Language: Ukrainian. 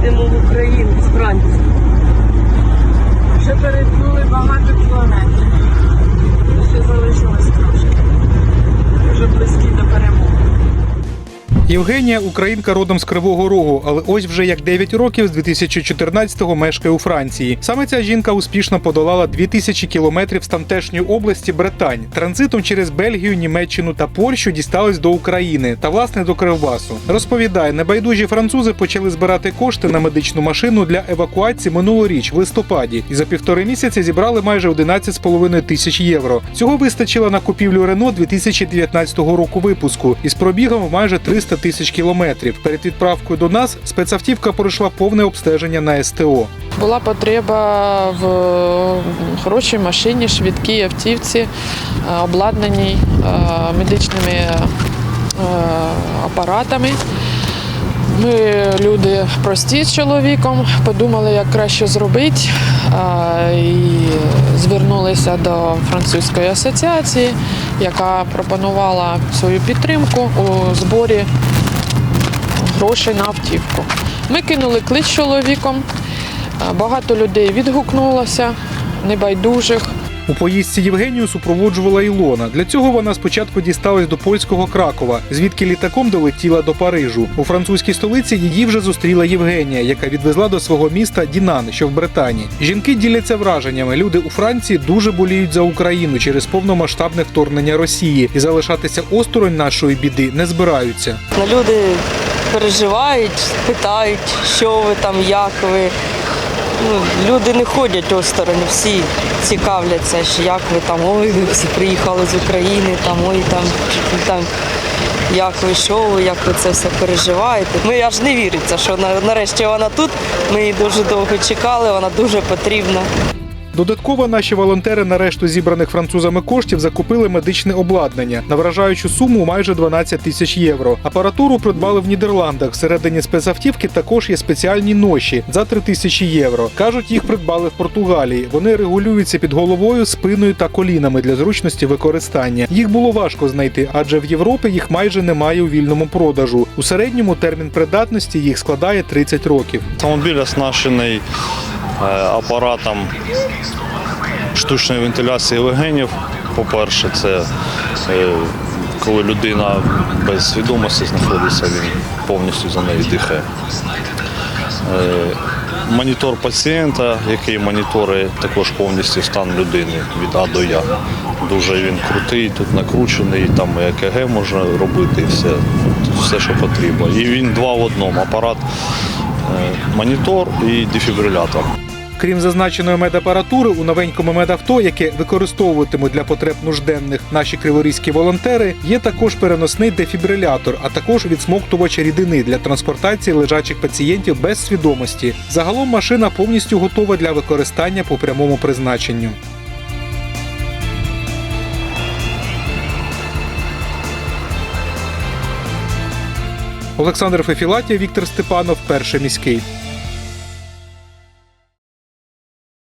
їдемо в Україну з Франції. Вже перетнули багато кілометрів. Євгенія українка родом з Кривого Рогу, але ось вже як 9 років з 2014-го мешкає у Франції. Саме ця жінка успішно подолала 2000 кілометрів з тамтешньої області Бретань. Транзитом через Бельгію, Німеччину та Польщу дісталась до України та власне до Кривбасу. Розповідає, небайдужі французи почали збирати кошти на медичну машину для евакуації минулоріч в листопаді, і за півтори місяці зібрали майже 11,5 тисяч євро. Цього вистачило на купівлю Рено 2019 року випуску із пробігом майже 300 тисяч кілометрів. Перед відправкою до нас спецавтівка пройшла повне обстеження на СТО. Була потреба в хорошій машині, швидкій автівці, е, обладнаній е, медичними е, апаратами. Ми люди прості з чоловіком, подумали, як краще зробити, і звернулися до французької асоціації, яка пропонувала свою підтримку у зборі грошей на автівку. Ми кинули клич чоловіком. Багато людей відгукнулося, небайдужих. У поїздці Євгенію супроводжувала Ілона. Для цього вона спочатку дісталась до польського Кракова, звідки літаком долетіла до Парижу. У французькій столиці її вже зустріла Євгенія, яка відвезла до свого міста Дінан, що в Британії. Жінки діляться враженнями. Люди у Франції дуже боліють за Україну через повномасштабне вторгнення Росії і залишатися осторонь нашої біди не збираються. Люди переживають, питають, що ви там, як ви. Ну, люди не ходять осторонь, всі цікавляться, що як ви там, ой, ви всі приїхали з України, там, ой, там, там, як ви, що як ви це все переживаєте. Ми аж не віриться, що нарешті вона тут. Ми її дуже довго чекали, вона дуже потрібна. Додатково наші волонтери на решту зібраних французами коштів закупили медичне обладнання на вражаючу суму майже 12 тисяч євро. Апаратуру придбали в Нідерландах. Всередині спецавтівки також є спеціальні ноші за 3 тисячі євро. кажуть, їх придбали в Португалії. Вони регулюються під головою, спиною та колінами для зручності використання. Їх було важко знайти, адже в Європі їх майже немає у вільному продажу. У середньому термін придатності їх складає 30 років. Автомобіль оснащений апаратом штучної вентиляції легенів. По-перше, це е, коли людина без свідомості знаходиться, він повністю за нею дихає. Е, Монітор пацієнта, який моніторить також повністю стан людини від А до Я. Дуже він крутий, тут накручений, там ЕКГ можна робити, все, все, що потрібно. І він два в одному апарат, е, монітор і дефібрилятор. Крім зазначеної медапаратури, у новенькому медавто, яке використовуватимуть для потреб нужденних наші криворізькі волонтери, є також переносний дефібрилятор, а також відсмоктувач рідини для транспортації лежачих пацієнтів без свідомості. Загалом машина повністю готова для використання по прямому призначенню. Олександр Фефілатія, Віктор Степанов, перший міський.